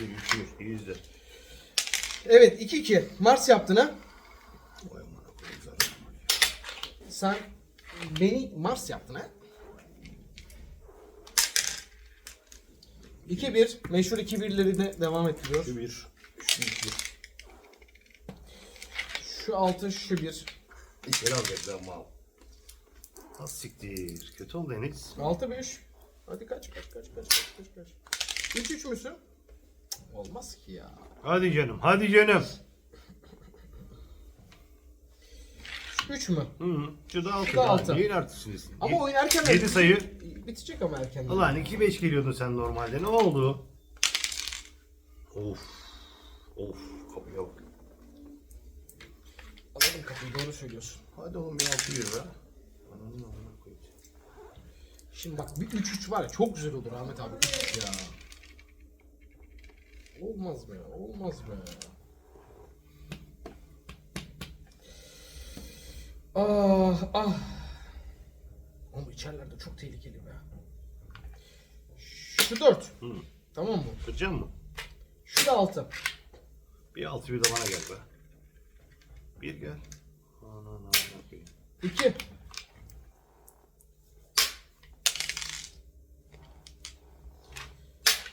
100, 100 de. Evet 2-2. Mars yaptın ha. Sen beni Mars yaptın ha. 2-1. Meşhur 2-1'leri de devam ettiriyor. Şu bir, şu iki. Şu 6, şu 1. İçeri alacak lan mal. Az siktir. Kötü oldu Enes. 6-5. Hadi kaç kaç kaç kaç kaç kaç kaç. 3-3 müsün? Olmaz ki ya. Hadi canım, hadi canım. 3 mü? Hı hı. Şu da altı. Şu da altı. Neyin artısınız? Ama oyun erken 7 sayı. bitecek ama erken. Ulan 2-5 geliyordun sen normalde. Ne oldu? Of. Of. Kapıya bak. Anladım kapıyı doğru söylüyorsun. Hadi oğlum bir 6 1 be. Ananı amına koyayım. Şimdi bak bir 3-3 var ya çok güzel olur Ahmet abi. 3 ya. Olmaz be, olmaz be. Ah ah. Ama içerilerde çok tehlikeli be. Şu 4. Hı. Tamam mı? Kıracak mı? Şu da 6. Bir 6 1 de bana gel be. Bir gel. Ananı. 2.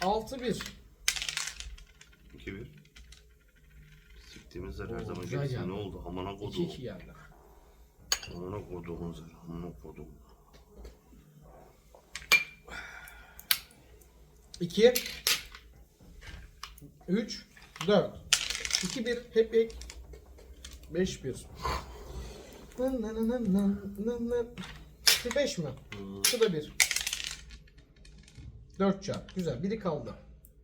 Altı bir. 2 1. Siktiğimiz zar her Oo, zaman güzel gelsin. geldi. Ne oldu? Amına İki koduğum. iki geldi. Amına koduğum zar. Amına koduğum. 2 3 4 2 1 hep ek 5 1 Nan nan nan nan nan nan. Şu 5 mi? Şu da 1 4 çarp. Güzel. Biri kaldı.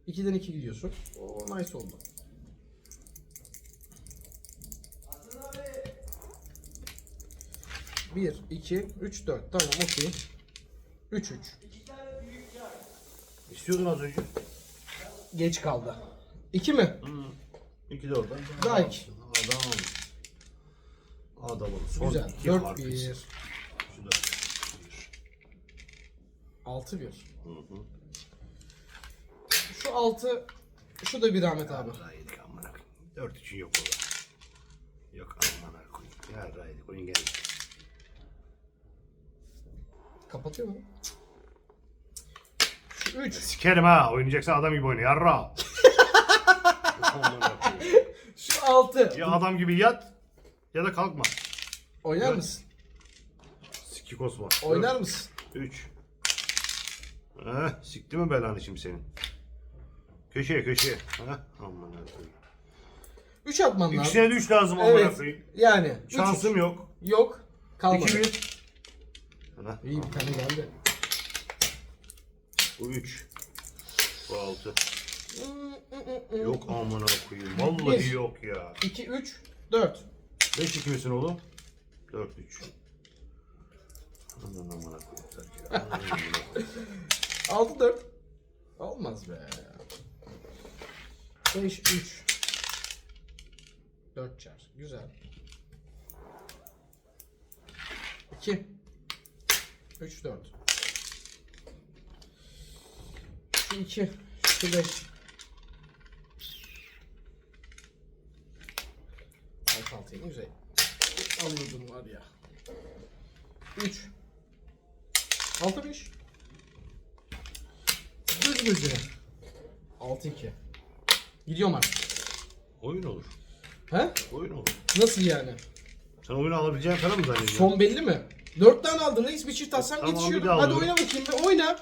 2'den 2 gidiyorsun. O nice oldu. Bir, iki, üç, dört. Tamam, okey. Üç, üç. İstiyordun az önce. Geç kaldı. İki mi? Hı. İki de oradan. Daha iki. Adam. Adamın son Güzel. iki 4 harfisi. 1 Şu da. 6 1 Hı hı. Şu 6 şu da bir Ahmet abi. Raydik amına koyayım. Dört için yok ola. Yok amına koyayım. Ya raydik oyun geldi. Kapatıyor mu? Şu 3. Sikerim ha. Oynayacaksan adam gibi oyna. Yarra. Amına. Şu 6. ya adam gibi yat ya da kalkma. Oynar Dört. mısın? Sikikos var. Oynar mısın? 3. Heh, sikti mi belanı şimdi senin? Köşeye köşeye. Heh, amına koyayım. 3 atman lazım. İkisine de 3 lazım amına Evet. koyayım. Yani. üç, Şansım yok. yok. Kalmadı. 2 1. Heh, İyi bir tane geldi. bu 3. Bu 6. Yok. Amına koyayım. Vallahi Bir. yok ya. 2 3 4. 5 2 misin oğlum? 4 3. Aman amına koyayım sanki. Aman amına koyayım. 6 4. Olmaz be. 5 3. 4 çar. Güzel. 2 3 4. Şu 2 şu 5. Alt altı yine güzel. Alıyordum var ya. 3 6 5 Düz gözüne. 6 2. Gidiyorum artık. Oyun olur. He? Oyun olur. Nasıl yani? Sen oyunu alabileceğini falan mı zannediyorsun? Son belli mi? 4 tane aldın reis bir çift atsan Tamam, yetişiyor. bir daha Hadi alalım. oyna bakayım bir oyna.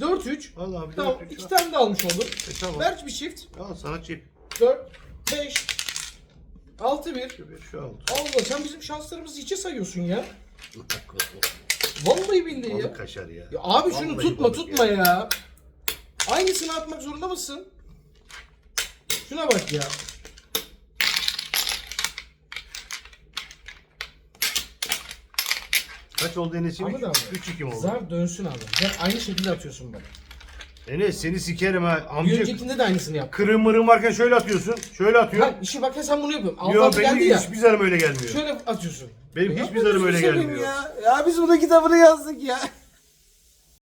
4 3. Allah bir Tamam dört, 2 var. tane de almış oldun. E, tamam. Ver bir çift. Al sana çift. 4 5 6 1. Şu bir şu altı. Allah sen bizim şanslarımızı içe sayıyorsun ya. Vallahi billahi ya. Balık kaşar ya. Ya abi şunu Vallahi tutma balık tutma ya. Aynısını atmak zorunda mısın? Şuna bak ya. Kaç oldu Enes'im? Ahmet abi. 3-2 mi oldu? Zar dönsün abi. Zar aynı şekilde atıyorsun bak. Enes seni sikerim ha. Bir Amca öncekinde de aynısını yap. kırığın mırığın varken şöyle atıyorsun. Şöyle atıyor. Ha, işi bak ya sen bunu yapıyorsun. Alt Yo altı benim geldi ya. hiçbir zarım öyle gelmiyor. Şöyle atıyorsun. Benim hiçbir zarım öyle gelmiyor. Ya. ya biz bunun kitabını yazdık ya.